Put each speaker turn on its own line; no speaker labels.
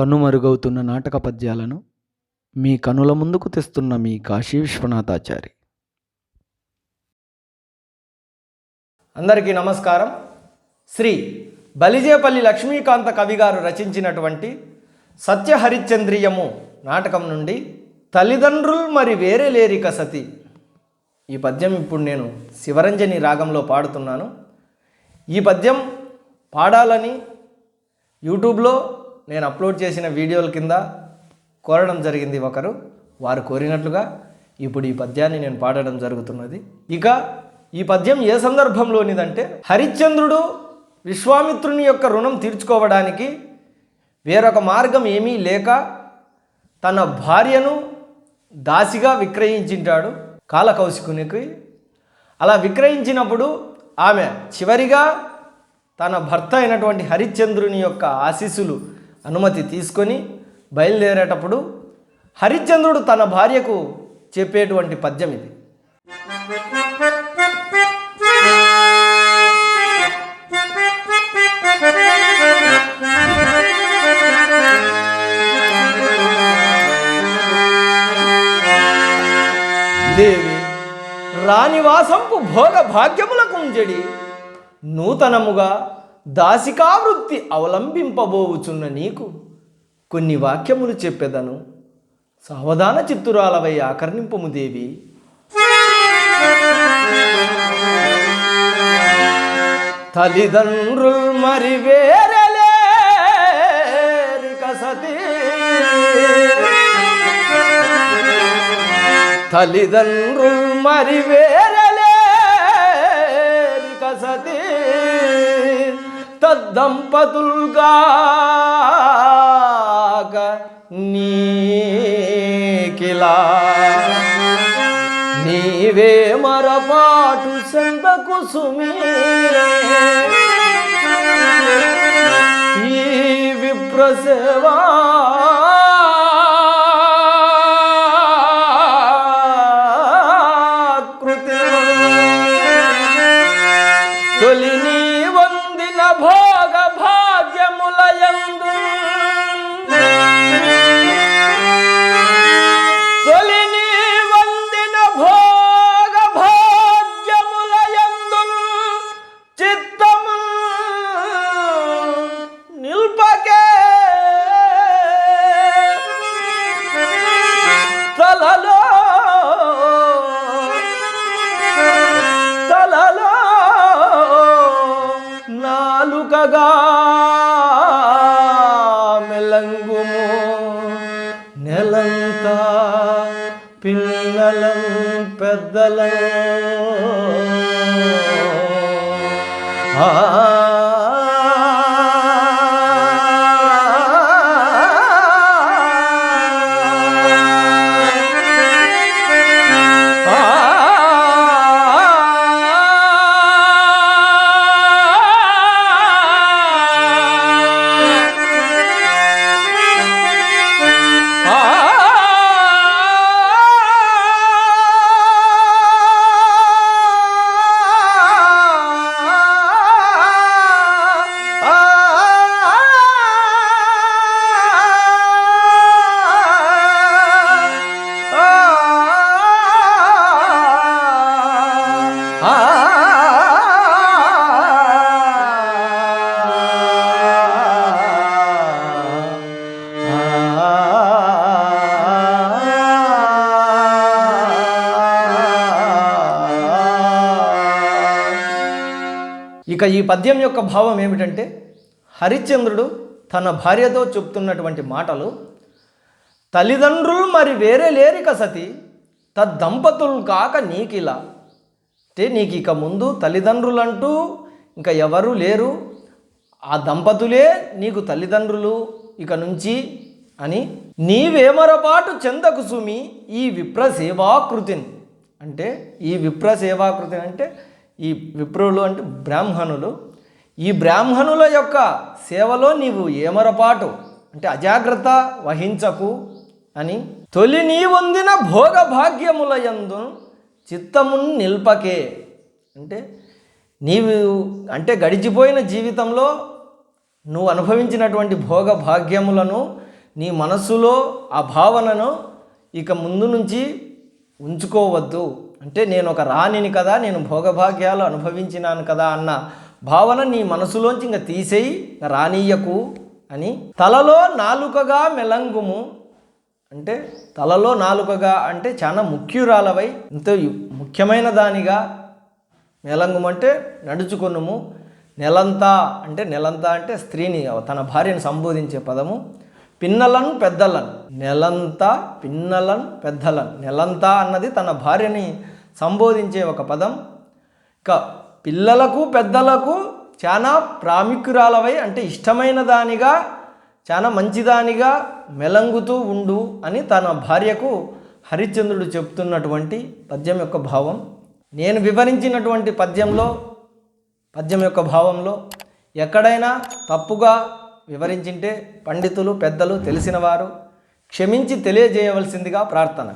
కనుమరుగవుతున్న నాటక పద్యాలను మీ కనుల ముందుకు తెస్తున్న మీ కాశీ విశ్వనాథాచారి.
అందరికీ నమస్కారం. శ్రీ బలిజేపల్లి లక్ష్మీకాంత కవి గారు రచించినటువంటి సత్యహరిశ్చంద్రియము నాటకం నుండి తల్లిదండ్రులు మరి వేరే లేరిక సతి. ఈ పద్యం ఇప్పుడు నేను శివరంజని రాగంలో పాడుతున్నాను. ఈ పద్యం పాడాలని యూట్యూబ్లో నేను అప్లోడ్ చేసిన వీడియోల కింద కోరడం జరిగింది ఒకరు. వారు కోరినట్లుగా ఇప్పుడు ఈ పద్యాన్ని నేను పాడడం జరుగుతున్నది. ఇక ఈ పద్యం ఏ సందర్భంలోనిదంటే హరిశ్చంద్రుడు విశ్వామిత్రుని యొక్క రుణం తీర్చుకోవడానికి వేరొక మార్గం ఏమీ లేక తన భార్యను దాసిగా విక్రయించింటాడు కాలకౌశికునికి. అలా విక్రయించినప్పుడు ఆమె చివరిగా తన భర్త అయినటువంటి హరిశ్చంద్రుని యొక్క ఆశీస్సులు అనుమతి తీసుకొని బయలుదేరేటప్పుడు హరిశ్చంద్రుడు తన భార్యకు చెప్పేటువంటి పద్యం ఇది. దేవి రానివాసంపు భోగ భాగ్యములకుంజడి నూతనముగా దాసికావృత్తి అవలంబింపబోవుచున్న నీకు కొన్ని వాక్యములు చెప్పెదను. సావధాన చిత్తురాలవై ఆకర్ణింపము దేవి. తల్లిదండ్రులు మరి వేరలేరిక సతీ తల్లిదండ్రులు మరి వే తద్దంపతుల్గాక నీకిలా. నీవే మరపాటు సంత కుసుమి ఈ విప్రసేవా నాలుకగా మెలంగుము నెలంతా పిల్లలం పెద్దలం. ఆ ఇక ఈ పద్యం యొక్క భావం ఏమిటంటే హరిశ్చంద్రుడు తన భార్యతో చెప్తున్నటువంటి మాటలు తల్లిదండ్రులు మరి వేరే లేరిక సతి తద్దంపతులు కాక నీకిలా. అంటే నీకు ఇక ముందు తల్లిదండ్రులంటూ ఇంకా ఎవరు లేరు ఆ దంపతులే నీకు తల్లిదండ్రులు ఇక నుంచి అని నీవేమరపాటు చెందకు సుమి ఈ విప్ర సేవాకృతిని అంటే ఈ విప్ర సేవాకృతిని అంటే ఈ విప్రులు అంటే బ్రాహ్మణులు. ఈ బ్రాహ్మణుల యొక్క సేవలో నీవు ఏమరపాటు? అంటే అజాగ్రత్త వహించకు అని. తొలి నీ వందిన భోగభాగ్యముల యందు నిల్పకే. అంటే నీవు అంటే గడిచిపోయిన జీవితంలో నువ్వు అనుభవించినటువంటి భోగ భాగ్యములను నీ మనస్సులో ఆ భావనను ఇక ముందు నుంచి ఉంచుకోవద్దు. అంటే నేను ఒక రాణిని కదా నేను భోగభాగ్యాలు అనుభవించినాను కదా అన్న భావన నీ మనసులోంచి ఇంకా తీసేయి రానీయకు అని తలలో నాలుకగా మెలంగుము. అంటే తలలో నాలుకగా అంటే చాలా ముఖ్యురాలవై ఎంతో ముఖ్యమైన దానిగా మెలంగుమంటే నడుచుకొనుము. నెలంతా అంటే నెలంతా అంటే స్త్రీని తన భార్యను సంబోధించే పదము. పిన్నలను పెద్దలను. నెలంతా పిన్నలను పెద్దలను. నెలంతా అన్నది తన భార్యని సంబోధించే ఒక పదం. ఇక పిల్లలకు పెద్దలకు చాలా ప్రాముఖ్యురాలవై అంటే ఇష్టమైన దానిగా చాలా మంచిదానిగా మెలంగుతూ ఉండు అని తన భార్యకు హరిశ్చంద్రుడు చెప్తున్నటువంటి పద్యం యొక్క భావం. నేను వివరించినటువంటి పద్యంలో పద్యం యొక్క భావంలో ఎక్కడైనా తప్పుగా వివరించింటే పండితులు పెద్దలు తెలిసినవారు క్షమించి తెలియజేయవలసిందిగా ప్రార్థన.